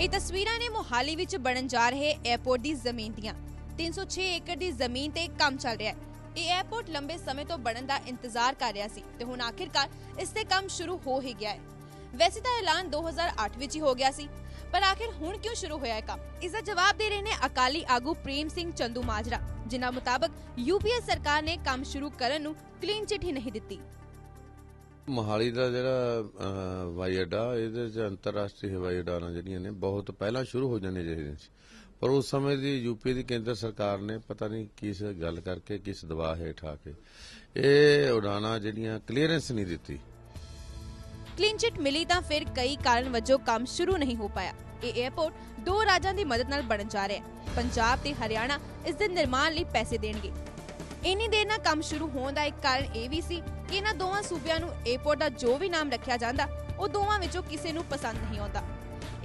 ਇਹ ਤਸਵੀਰਾਂ ਨੇ ਮੋਹਾਲੀ ਵਿੱਚ ਬਣਨ ਜਾ ਰਹੇ 에ਅਰਪੋਰਟ ਦੀ ਜ਼ਮੀਨ ਦੀਆਂ। 306 ਏਕੜ ਦੀ ਜ਼ਮੀਨ ਤੇ ਕੰਮ ਚੱਲ ਰਿਹਾ ਹੈ। ਇਹ 에ਅਰਪੋਰਟ ਲੰਬੇ ਸਮੇਂ ਤੋਂ ਬਣਨ ਦਾ ਇੰਤਜ਼ਾਰ ਕਰ ਰਿਹਾ ਸੀ ਤੇ ਹੁਣ ਆਖਿਰਕਾਰ ਇਸ ਤੇ ਕੰਮ ਸ਼ੁਰੂ ਹੋ ਹੀ ਗਿਆ ਹੈ। ਵੈਸੇ ਤਾਂ ਐਲਾਨ 2008 ਵਿੱਚ ਹੀ ਹੋ ਗਿਆ ਸੀ, ਪਰ ਆਖਿਰ ਹੁਣ ਕਿਉਂ ਸ਼ੁਰੂ ਹੋਇਆ ਹੈ ਕੰਮ? ਇਸ ਦਾ ਜਵਾਬ ਦੇ ਰਹੇ ਨੇ ਅਕਾਲੀ ਆਗੂ ਪ੍ਰੇਮ ਸਿੰਘ ਚੰਦੂ ਮਾਜਰਾ, ਜਿਨ੍ਹਾਂ ਮੁਤਾਬਕ ਯੂਪੀਏ ਸਰਕਾਰ ਨੇ ਕੰਮ ਸ਼ੁਰੂ ਕਰਨ ਨੂੰ ਕਲੀਨ ਚਿੱਟ ਹੀ ਨਹੀਂ ਦਿੱਤੀ। ਮੋਹਾਲੀ ਦਾ ਜਿਹੜਾ ਅਹ, ਹਵਾਈ ਅੱਡਾ ਇਹਦੇ ਚ ਅੰਤਰਰਾਸ਼ਟਰੀ ਹਵਾਈ ਉਡਾਣਾਂ ਜਿਹੜੀਆਂ ਨੇ ਬਹੁਤ ਪਹਿਲਾਂ ਸ਼ੁਰੂ ਹੋ ਜਾਂਦੀਆਂ ਚਾਹੀਦੀਆਂ ਸੀ। ਪਰ ਉਸ ਸਮੇਂ ਦੀ ਯੂਪੀ ਦੀ ਕੇਂਦਰ ਸਰਕਾਰ ਨੇ ਪਤਾ ਨਹੀਂ ਕਿਸ ਗੱਲ ਕਰਕੇ ਕਿਸ ਦਬਾਅ ਹੇਠ ਆ ਕੇ ਇਹ ਉਡਾਣਾਂ ਜਿਹੜੀਆਂ ਕਲੀਅਰੈਂਸ ਨਹੀਂ ਦਿੱਤੀ। ਕਲੀਨ ਚਿਟ ਮਿਲੀ ਤਾਂ ਫਿਰ ਕਈ ਕਾਰਨ ਵਜੋਂ ਕੰਮ ਸ਼ੁਰੂ ਨਹੀਂ ਹੋ ਪਾਇਆ। ਇਹ 에ਅਰਪੋਰਟ ਦੋ ਰਾਜਾਂ ਦੀ ਮਦਦ ਨਾਲ ਬਣਨ ਜਾ ਰਿਹਾ ਹੈ। ਪੰਜਾਬ ਤੇ ਹਰਿਆਣਾ ਇਸ ਦੇ ਨਿਰਮਾਣ ਲਈ ਪੈਸੇ ਦੇਣਗੇ। ਇੰਨੀ ਦੇਰ ਨਾਲ ਕੰਮ ਸ਼ੁਰੂ ਹੋਣ ਦਾ ਇੱਕ ਕਾਰਨ ਇਹ ਵੀ ਸੀ ਕਿ ਇਹਨਾਂ ਦੋਵਾਂ ਸੂਬਿਆਂ ਨੂੰ 에ਅਰਪੋਰਟ ਦਾ ਜੋ ਵੀ ਨਾਮ ਰੱਖਿਆ ਜਾਂਦਾ, ਉਹ ਦੋਵਾਂ ਵਿੱਚੋਂ ਕਿਸੇ ਨੂੰ ਪਸੰਦ ਨਹੀਂ ਆਉਂਦਾ।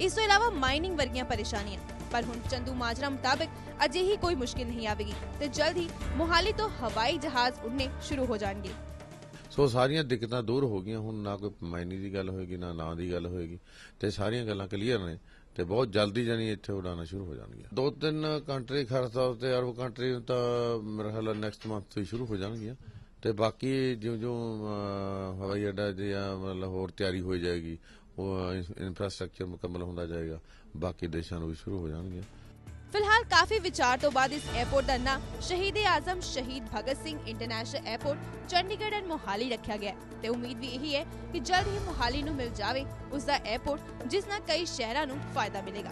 ਇਸ ਤੋਂ ਇਲਾਵਾ ਮਾਈਨਿੰਗ ਵਰਗੀਆਂ ਪਰੇਸ਼ਾਨੀਆਂ, ਪਰ ਹੁਣ ਚੰਦੂ ਮਾਜਰਾ ਮੁਤਾਬਕ ਅਜਿਹੀ ਕੋਈ ਮੁਸ਼ਕਿਲ ਨਹੀਂ ਆਵੇਗੀ ਤੇ ਜਲਦ ਹੀ ਮੋਹਾਲੀ ਤੋਂ ਹਵਾਈ ਜਹਾਜ਼ ਉਡਨੇ ਸ਼ੁਰੂ ਹੋ ਜਾਣਗੇ। ਸੋ ਸਾਰੀਆਂ ਦਿੱਕਤਾਂ ਦੂਰ ਹੋ ਗਈਆਂ, ਹੁਣ ਨਾ ਕੋਈ ਮਾਇਨੇ ਦੀ ਗੱਲ ਹੋਏਗੀ, ਨਾ ਨਾਂ ਦੀ ਗੱਲ ਹੋਏਗੀ ਤੇ ਸਾਰੀਆਂ ਗੱਲਾਂ ਕਲੀਅਰ ਨੇ। ਤੇ ਬਹੁਤ ਜਲਦੀ ਜਾਨੀ ਇੱਥੇ ਉਡਾਣਾ ਸ਼ੁਰੂ ਹੋ ਜਾਣਗੀਆਂ। ਦੋ ਤਿੰਨ ਕੰਟਰੀ ਖਾਸ ਤੌਰ ਤੇ ਅਰਬ ਕੰਟਰੀ ਤਾਂ ਮੇਰੇ ਖਿਆਲ ਨੈਕਸਟ ਮੰਥ ਤੋਂ ਹੀ ਸ਼ੁਰੂ ਹੋ ਜਾਣਗੀਆਂ। ਤੇ ਬਾਕੀ ਜਿਉਂ ਜਿਉਂ ਹਵਾਈ ਅੱਡਾ ਜਾਂ ਮਤਲਬ ਹੋਰ ਤਿਆਰੀ ਹੋਈ ਜਾਏਗੀ, ਉਹ ਇਨਫਰਾਸਟ੍ਰਕਚਰ ਮੁਕੰਮਲ ਹੁੰਦਾ ਜਾਏਗਾ, ਬਾਕੀ ਦੇਸ਼ਾਂ ਨੂੰ ਵੀ ਸ਼ੁਰੂ ਹੋ ਜਾਣਗੀਆਂ। ਫਿਲਹਾਲ ਕਾਫੀ ਵਿਚਾਰ ਤੋਂ ਬਾਅਦ ਇਸ 에ਅਰਪੋਰਟ ਦਾ ਨਾਮ ਸ਼ਹੀਦ ਆਜ਼ਮ ਸ਼ਹੀਦ Bhagat Singh international airport Chandigarh and Mohali ਰੱਖਿਆ ਗਿਆ ਤੇ ਉਮੀਦ ਵੀ ਇਹੀ ਹੈ ਕਿ ਜਲਦ ਹੀ ਮੋਹਾਲੀ ਨੂੰ ਮਿਲ ਜਾਵੇ ਉਸ ਦਾ 에ਅਰਪੋਰਟ ਜਿਸ ਨਾਲ ਕਈ ਸ਼ਹਿਰਾਂ ਨੂੰ ਫਾਇਦਾ ਮਿਲੇਗਾ।